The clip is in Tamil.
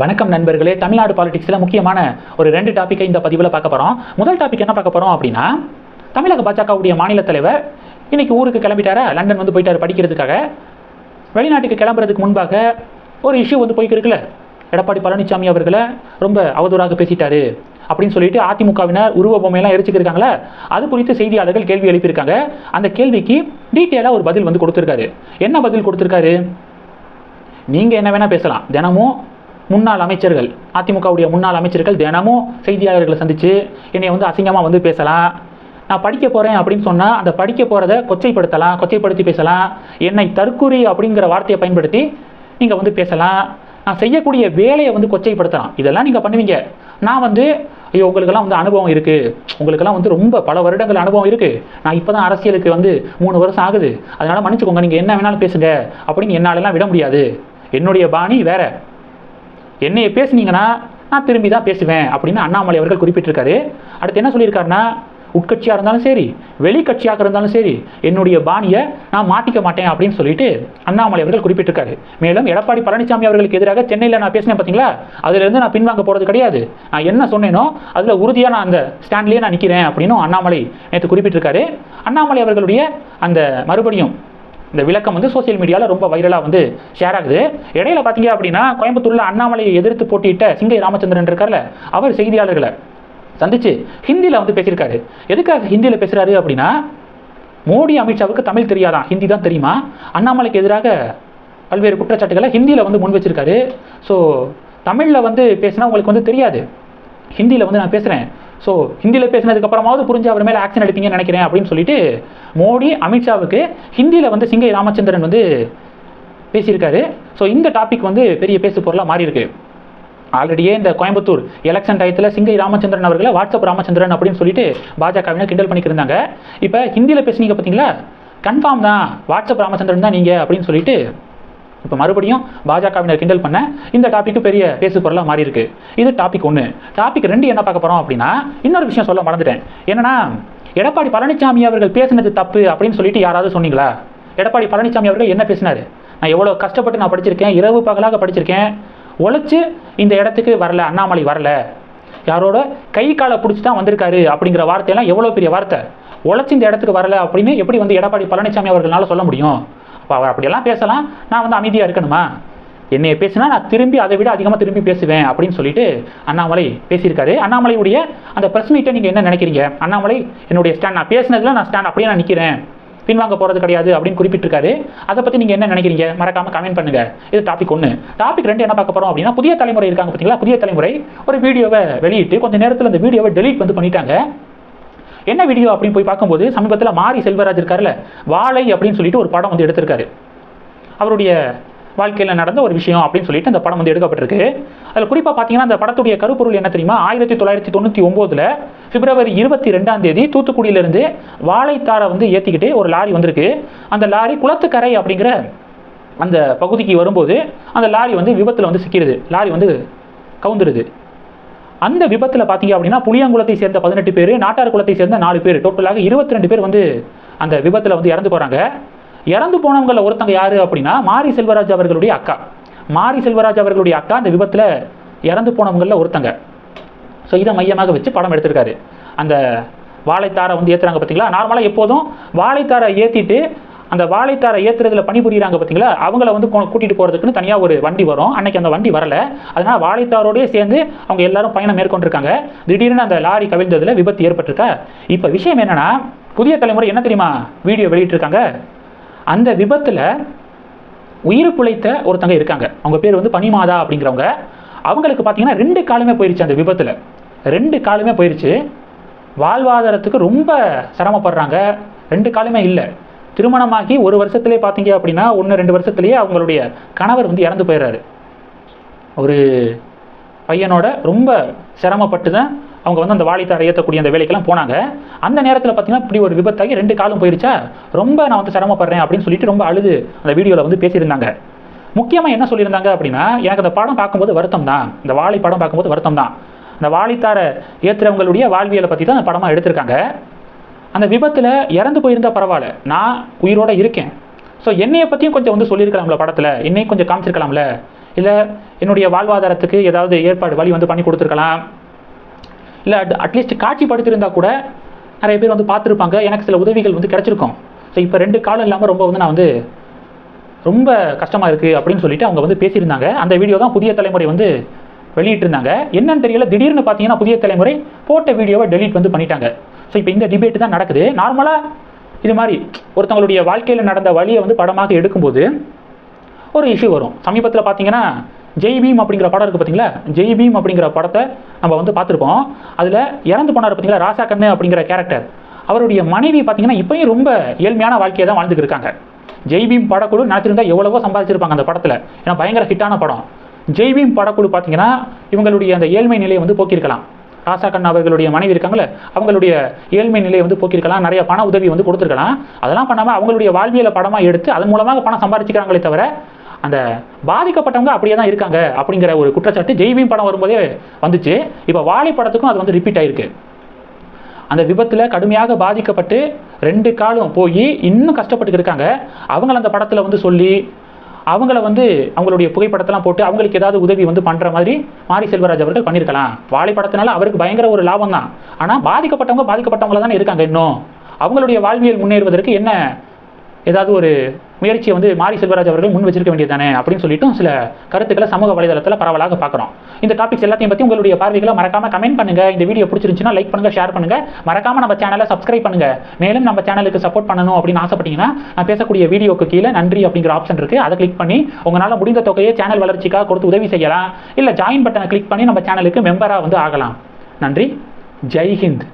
வணக்கம் நண்பர்களே. தமிழ்நாடு பாலிடிக்ஸில் முக்கியமான ஒரு ரெண்டு டாப்பிக்கை இந்த பதிவில் பார்க்க போகிறோம் முதல் டாபிக் என்ன பார்க்க போகிறோம் அப்படின்னா தமிழக பாஜகவுடைய மாநில தலைவர் இன்னைக்கு ஊருக்கு கிளம்பிட்டாரா? லண்டன் வந்து போயிட்டார் படிக்கிறதுக்காக. வெளிநாட்டுக்கு கிளம்புறதுக்கு முன்பாக ஒரு இஷ்யூ வந்து போய்க்கிருக்குல்ல எடப்பாடி பழனிசாமி அவர்களை ரொம்ப அவதூறாக பேசிட்டாரு அப்படின்னு சொல்லிட்டு அதிமுகவினர் உருவ பொம்மையெல்லாம் எரிச்சுக்கிருக்காங்களே? அது குறித்து செய்தியாளர்கள் கேள்வி எழுப்பியிருக்காங்க. அந்த கேள்விக்கு டீட்டெயிலாக ஒரு பதில் வந்து கொடுத்துருக்காரு. என்ன பதில் கொடுத்துருக்காரு? நீங்கள் என்ன வேணால் பேசலாம். தினமும் முன்னாள் அமைச்சர்கள் அதிமுகவுடைய முன்னாள் அமைச்சர்கள் தினமும் செய்தியாளர்களை சந்தித்து என்னை வந்து அசிங்கமாக வந்து பேசலாம். நான் படிக்க போகிறேன் அப்படின்னு சொன்னால் அந்த படிக்க போகிறத கொச்சைப்படுத்தலாம் கொச்சைப்படுத்தி பேசலாம். என்னை தற்குறி அப்படிங்கிற வார்த்தையை பயன்படுத்தி நீங்கள் வந்து பேசலாம். நான் செய்யக்கூடிய வேலையை வந்து கொச்சைப்படுத்தலாம். இதெல்லாம் நீங்கள் பண்ணுவீங்க. நான் வந்து ஐயோ உங்களுக்கெல்லாம் வந்து அனுபவம் இருக்குது உங்களுக்கெல்லாம் வந்து ரொம்ப பல வருடங்கள் அனுபவம் இருக்குது நான் இப்போ தான் அரசியலுக்கு வந்து மூணு வருஷம் ஆகுது. அதனால் மன்னிச்சுக்கோங்க. நீங்கள் என்ன வேணாலும் பேசுங்க. அப்படின்னு என்னாலெல்லாம் விட முடியாது. என்னுடைய பாணி வேறு. என்னையை பேசுனீங்கன்னா நான் திரும்பி தான் பேசுவேன் அப்படின்னு அண்ணாமலை அவர்கள் குறிப்பிட்டிருக்காரு. அடுத்து என்ன சொல்லியிருக்காருன்னா உட்கட்சியாக இருந்தாலும் சரி வெளிக்கட்சியாக இருந்தாலும் சரி என்னுடைய பாணியை நான் மாட்டிக்க மாட்டேன் அப்படின்னு சொல்லிட்டு அண்ணாமலை அவர்கள் குறிப்பிட்டிருக்காரு. மேலும் எடப்பாடி பழனிசாமி அவர்களுக்கு எதிராக சென்னையில் நான் பேசினேன் பார்த்தீங்களா அதுலேருந்து நான் பின்வாங்க போகிறது கிடையாது. நான் என்ன சொன்னேனோ அதில் உறுதியாக நான் அந்த ஸ்டாண்ட்லேயே நான் நிற்கிறேன் அப்படின்னும் அண்ணாமலை நேற்று குறிப்பிட்டிருக்காரு. அண்ணாமலை அவர்களுடைய அந்த மறுபடியும் இந்த விளக்கம் வந்து சோசியல் மீடியாவில் ரொம்ப வைரலாக வந்து ஷேர் ஆகுது. இடையில பார்த்தீங்க அப்படின்னா கோயம்புத்தூரில் அண்ணாமலையை எதிர்த்து போட்டியிட்ட சிங்கை ராமச்சந்திரன் இருக்கார்ல அவர் செய்தியாளர்களை சந்திச்சு ஹிந்தியில் வந்து பேசியிருக்காரு. எதுக்காக ஹிந்தியில் பேசுகிறாரு அப்படின்னா மோடி அமித்ஷாவுக்கு தமிழ் தெரியாதான். ஹிந்தி தான் தெரியுமா? அண்ணாமலைக்கு எதிராக பல்வேறு குற்றச்சாட்டுகளை ஹிந்தியில் வந்து முன் வச்சிருக்காரு. ஸோ தமிழில் வந்து பேசினா உங்களுக்கு வந்து தெரியாது. ஹிந்தியில் வந்து நான் பேசுகிறேன் ஸோ ஹிந்தியில் பேசினதுக்கப்புறமாவது புரிஞ்சு அவர் மேலே ஆக்ஷன் எடுப்பீங்கன்னு நினைக்கிறேன் அப்படின்னு சொல்லிட்டு மோடி அமித்ஷாவுக்கு ஹிந்தியில் வந்து சிங்கை ராமச்சந்திரன் வந்து பேசியிருக்காரு. ஸோ இந்த டாபிக் வந்து பெரிய பேசு பொருளாக மாறி இருக்கு ஆல்ரெடியே இந்த கோயம்புத்தூர் எலெக்ஷன் டயத்தில் சிங்கை ராமச்சந்திரன் அவர்களை வாட்ஸ்அப் ராமச்சந்திரன் அப்படின்னு சொல்லிட்டு பாஜகவினர் கிண்டல் பண்ணிக்கிருந்தாங்க. இப்போ ஹிந்தியில் பேசுனீங்க பார்த்தீங்களா கன்ஃபார்ம் தான். வாட்ஸ்அப் ராமச்சந்திரன் தான் நீங்கள் அப்படின்னு சொல்லிட்டு இப்போ மறுபடியும் பாஜகவினர் கிண்டல் பண்ண இந்த டாபிக் பெரிய பேசு பொருளாக மாறி இருக்கு இது டாபிக் ஒன்று டாபிக் ரெண்டு என்ன பார்க்க போகிறோம் அப்படின்னா இன்னொரு விஷயம் சொல்ல மறந்துட்டேன். என்னன்னா எடப்பாடி பழனிசாமி அவர்கள் பேசினது தப்பு அப்படின்னு சொல்லிட்டு யாராவது சொன்னீங்களா? எடப்பாடி பழனிசாமி அவர்கள் என்ன பேசினாரு? நான் எவ்வளோ கஷ்டப்பட்டு நான் படிச்சிருக்கேன் இரவு பகலாக படிச்சிருக்கேன் உழைச்சி இந்த இடத்துக்கு வரல அண்ணாமலை வரல. யாரோட கை காலை பிடிச்சி தான் வந்திருக்காரு அப்படிங்கிற வார்த்தையெல்லாம் எவ்வளோ பெரிய வார்த்தை? உழைச்சி இந்த இடத்துக்கு வரல அப்படின்னு எப்படி வந்து எடப்பாடி பழனிசாமி அவர்களால் சொல்ல முடியும்? அப்போ அவர் அப்படியெல்லாம் பேசலாம். நான் வந்து அமைதியாக இருக்கணுமா? என்னைய பேசினா நான் திரும்பி அதை விட அதிகமாக திரும்பி பேசுவேன் அப்படின்னு சொல்லிட்டு அண்ணாமலை பேசியிருக்காரு. அண்ணாமலையுடைய அந்த பிரச்சனைகிட்ட நீங்கள் என்ன நினைக்கிறீங்க? அண்ணாமலை என்னுடைய ஸ்டாண்ட் நான் பேசினதில் நான் ஸ்டாண்ட் அப்படியே நான் நிற்கிறேன் பின்வாங்க போகிறது கிடையாது அப்படின்னு குறிப்பிட்டிருக்காரு. அதை பற்றி நீங்கள் என்ன நினைக்கிறீங்க? மறக்காமல் கமெண்ட் பண்ணுங்க. இது டாபிக் ஒன்று டாபிக் ரெண்டு என்ன பார்க்க போகிறோம் அப்படின்னா புதிய தலைமுறை இருக்காங்க பார்த்தீங்களா? புதிய தலைமுறை ஒரு வீடியோவை வெளியிட்டு கொஞ்சம் நேரத்தில் அந்த வீடியோவை டெலீட் வந்து பண்ணிட்டாங்க. என்ன வீடியோ அப்படின்னு போய் பார்க்கும்போது சமீபத்தில் மாரி செல்வராஜ் இருக்கார்ல வாழை அப்படின்னு சொல்லிட்டு ஒரு படம் வந்து எடுத்திருக்காரு. அவருடைய வாழ்க்கையில் நடந்த ஒரு விஷயம் அப்படின்னு சொல்லிட்டு அந்த படம் வந்து எடுக்கப்பட்டிருக்கு. அதில் குறிப்பாக பார்த்தீங்கன்னா அந்த படத்துடைய கருப்பொருள் என்ன தெரியுமா? ஆயிரத்தி தொள்ளாயிரத்தி தொண்ணூற்றி ஒம்போதில் பிப்ரவரி இருபத்தி ரெண்டாம் தேதி தூத்துக்குடியிலிருந்து வாழைத்தாரை வந்து ஏற்றிக்கிட்டு ஒரு லாரி வந்திருக்கு. அந்த லாரி குளத்துக்கரை அப்படிங்கிற அந்த பகுதிக்கு வரும்போது அந்த லாரி வந்து விபத்தில் வந்து சிக்கிறது லாரி வந்து கவுந்துருது. அந்த விபத்தில் பார்த்தீங்க அப்படின்னா புளியங்குளத்தை சேர்ந்த பதினெட்டு பேர் நாட்டார் குளத்தை சேர்ந்த நாலு பேர். டோட்டலாக இருபத்தி ரெண்டு பேர் வந்து அந்த விபத்தில் வந்து இறந்து போகிறாங்க இறந்து போனவங்களில் ஒருத்தங்க யார் அப்படின்னா மாரி செல்வராஜ் அவர்களுடைய அக்கா. மாரி செல்வராஜ் அவர்களுடைய அக்கா அந்த விபத்தில் இறந்து போனவங்களில் ஒருத்தங்க. ஸோ இதை மையமாக வச்சு படம் எடுத்திருக்காரு. அந்த வாழைத்தாரை வந்து ஏற்றுறாங்க பார்த்தீங்களா நார்மலாக எப்போதும் வாழைத்தாரை ஏற்றிட்டு அந்த வாழைத்தாரை ஏற்றுறதுல பணிபுரியுறாங்க பார்த்தீங்களா அவங்கள வந்து கொ- கூட்டிட்டு போகிறதுக்குன்னு தனியாக ஒரு வண்டி வரும். அன்னைக்கு அந்த வண்டி வரல. அதனால வாழைத்தாரோடய சேர்ந்து அவங்க எல்லாரும் பயணம் மேற்கொண்டிருக்காங்க. திடீர்னு அந்த லாரி கவிழ்ந்ததுல விபத்து ஏற்பட்டிருக்கா? இப்போ விஷயம் என்னன்னா புதிய தலைமுறை என்ன தெரியுமா வீடியோ வெளியிட்டிருக்காங்க? அந்த விபத்தில் உயிர் பிழைத்த ஒருத்தங்க இருக்காங்க. அவங்க பேர் வந்து பனிமாதா அப்படிங்கிறவங்க. அவங்களுக்கு பார்த்தீங்கன்னா ரெண்டு காலுமே போயிருச்சு அந்த விபத்தில். ரெண்டு காலுமே போயிருச்சு. வாழ்வாதாரத்துக்கு ரொம்ப சிரமப்படுறாங்க. ரெண்டு காலுமே இல்லை. திருமணமாகி ஒரு வருஷத்துலேயே பார்த்தீங்க அப்படின்னா ஒன்று ரெண்டு வருஷத்துலேயே அவங்களுடைய கணவர் வந்து இறந்து போயிடுறாரு. ஒரு பையனோட ரொம்ப சிரமப்பட்டு தான் அவங்க வந்து அந்த வாளித்தாரை ஏற்றக்கூடிய அந்த வேலைக்கெல்லாம் போனாங்க. அந்த நேரத்தில் பார்த்தீங்கன்னா இப்படி ஒரு விபத்தாகி ரெண்டு காலம் போயிருச்சா? ரொம்ப நான் வந்து சிரமப்படுறேன் அப்படின்னு சொல்லிட்டு ரொம்ப அழுது அந்த வீடியோவில் வந்து பேசியிருந்தாங்க. முக்கியமாக என்ன சொல்லியிருந்தாங்க அப்படின்னா எனக்கு அந்த படம் பார்க்கும்போது வருத்தம் தான் இந்த வாழை படம் பார்க்கும்போது வருத்தம் தான் அந்த வாளித்தாரை ஏற்றுறவங்களுடைய வாழ்வியலை பற்றி தான் அந்த படமாக எடுத்திருக்காங்க. அந்த விபத்தில் இறந்து போயிருந்தால் பரவாயில்ல. நான் உயிரோட இருக்கேன். ஸோ என்னையை பற்றியும் கொஞ்சம் வந்து சொல்லியிருக்கலாம்ல படத்தில்? என்னையும் கொஞ்சம் காமிச்சிருக்கலாம்ல? இல்லை என்னுடைய வாழ்வாதாரத்துக்கு ஏதாவது ஏற்பாடு வழி வந்து பண்ணி கொடுத்துருக்கலாம். இல்லை அட்லீஸ்ட் காட்சிப்படுத்தியிருந்தா கூட நிறைய பேர் வந்து பார்த்துருப்பாங்க. எனக்கு சில உதவிகள் வந்து கிடச்சிருக்கும். ஸோ இப்போ ரெண்டு காலம் இல்லாமல் ரொம்ப வந்து நான் வந்து ரொம்ப கஷ்டமாக இருக்குது அப்படின்னு சொல்லிட்டு அவங்க வந்து பேசியிருந்தாங்க. அந்த வீடியோ தான் புதிய தலைமுறை வந்து வெளியிட்டிருந்தாங்க. என்னன்னு தெரியல. திடீர்னு பார்த்தீங்கன்னா புதிய தலைமுறை போட்ட வீடியோவை டெலீட் வந்து பண்ணிட்டாங்க. ஸோ இப்போ இந்த டிபேட் தான் நடக்குது. நார்மலாக இது மாதிரி ஒருத்தவங்களுடைய வாழ்க்கையில் நடந்த வழியை வந்து படமாக எடுக்கும்போது ஒரு இஷ்யூ வரும். சமீபத்தில் பார்த்தீங்கன்னா ஜெய் பீம் அப்படிங்கிற படம் இருக்குது பார்த்தீங்களா ஜெய் பீம் அப்படிங்கிற படத்தை நம்ம வந்து பார்த்துருப்போம். அதில் இறந்து போனார் பார்த்தீங்களா ராசா கண்ணு அப்படிங்கிற கேரக்டர் அவருடைய மனைவி பார்த்தீங்கன்னா இப்பயும் ரொம்ப ஏழ்மையான வாழ்க்கையை தான் வாழ்ந்துட்டு இருக்காங்க. ஜெய்பீம் படக்குழு நினச்சிருந்தா எவ்வளவோ சம்பாதிச்சிருப்பாங்க அந்த படத்தில். ஏன்னா பயங்கர ஹிட்டான படம். ஜெய்பீம் படக்குழு பார்த்தீங்கன்னா இவங்களுடைய அந்த ஏழ்மை நிலையை வந்து போக்கியிருக்கலாம். ராசா கண்ணா அவர்களுடைய மனைவி இருக்காங்களே அவங்களுடைய ஏழ்மை நிலையை வந்து போக்கியிருக்கலாம் நிறைய பண உதவி வந்து கொடுத்துருக்கலாம். அதெல்லாம் பண்ணாமல் அவங்களுடைய வாழ்வியலை படமாக எடுத்து அதன் மூலமாக பணம் சம்பாதிச்சுக்கிறாங்களே தவிர அந்த பாதிக்கப்பட்டவங்க அப்படியே தான் இருக்காங்க அப்படிங்கிற ஒரு குற்றச்சாட்டு ஜெய்வீம் படம் வரும்போதே வந்துச்சு. இப்போ வாலி படத்துக்கும் அது வந்து ரிப்பீட் ஆயிருக்கு. அந்த விபத்தில் கடுமையாக பாதிக்கப்பட்டு ரெண்டு காலும் போய் இன்னும் கஷ்டப்பட்டு இருக்காங்க. அவங்கள அந்த படத்தில் வந்து சொல்லி அவங்கள வந்து அவங்களுடைய புகைப்படத்தெல்லாம் போட்டு அவங்களுக்கு ஏதாவது உதவி வந்து பண்ணுற மாதிரி மாரி செல்வராஜ் அவர்கள் பண்ணியிருக்கலாம். வாழைப்படத்தினால அவருக்கு பயங்கர ஒரு லாபம் தான். ஆனால் பாதிக்கப்பட்டவங்க பாதிக்கப்பட்டவங்கள தானே இருக்காங்க இன்னும். அவங்களுடைய வாழ்வியல் முன்னேறுவதற்கு என்ன ஏதாவது ஒரு முயற்சியை வந்து மாரி செல்வராஜ் அவர்கள் முன் வச்சிருக்க வேண்டியதானே அப்படின்னு சொல்லிட்டும் சில கருத்துக்களை சமூக வலைதளத்தில் பரவலாக பார்க்குறோம். இந்த டாபிக்ஸ் எல்லாத்தையும் பற்றி உங்களுடைய பார்வைகளை மறக்காம கமெண்ட் பண்ணுங்கள் இந்த வீடியோ பிடிச்சிருந்துச்சுன்னா லைக் பண்ணுங்கள் ஷேர் பண்ணுங்கள் மறக்காம நம்ம சேனலை சப்ஸ்கிரைப் பண்ணுங்கள் மேலும் நம்ம சேனலுக்கு சப்போர்ட் பண்ணணும் அப்படின்னு ஆசைப்பட்டீங்கன்னா நான் பேசக்கூடிய வீடியோக்கு கீழே நன்றி அப்படிங்கிற ஆப்ஷன் இருக்கு. அதை கிளிக் பண்ணி உங்களால் முடிந்த தொகையை சேனல் வளர்ச்சிக்காக கொடுத்து உதவி செய்யலாம். இல்லை ஜாயின் பட்டனை கிளிக் பண்ணி நம்ம சேனலுக்கு மெம்பராக வந்து ஆகலாம். நன்றி. ஜெய்ஹிந்த்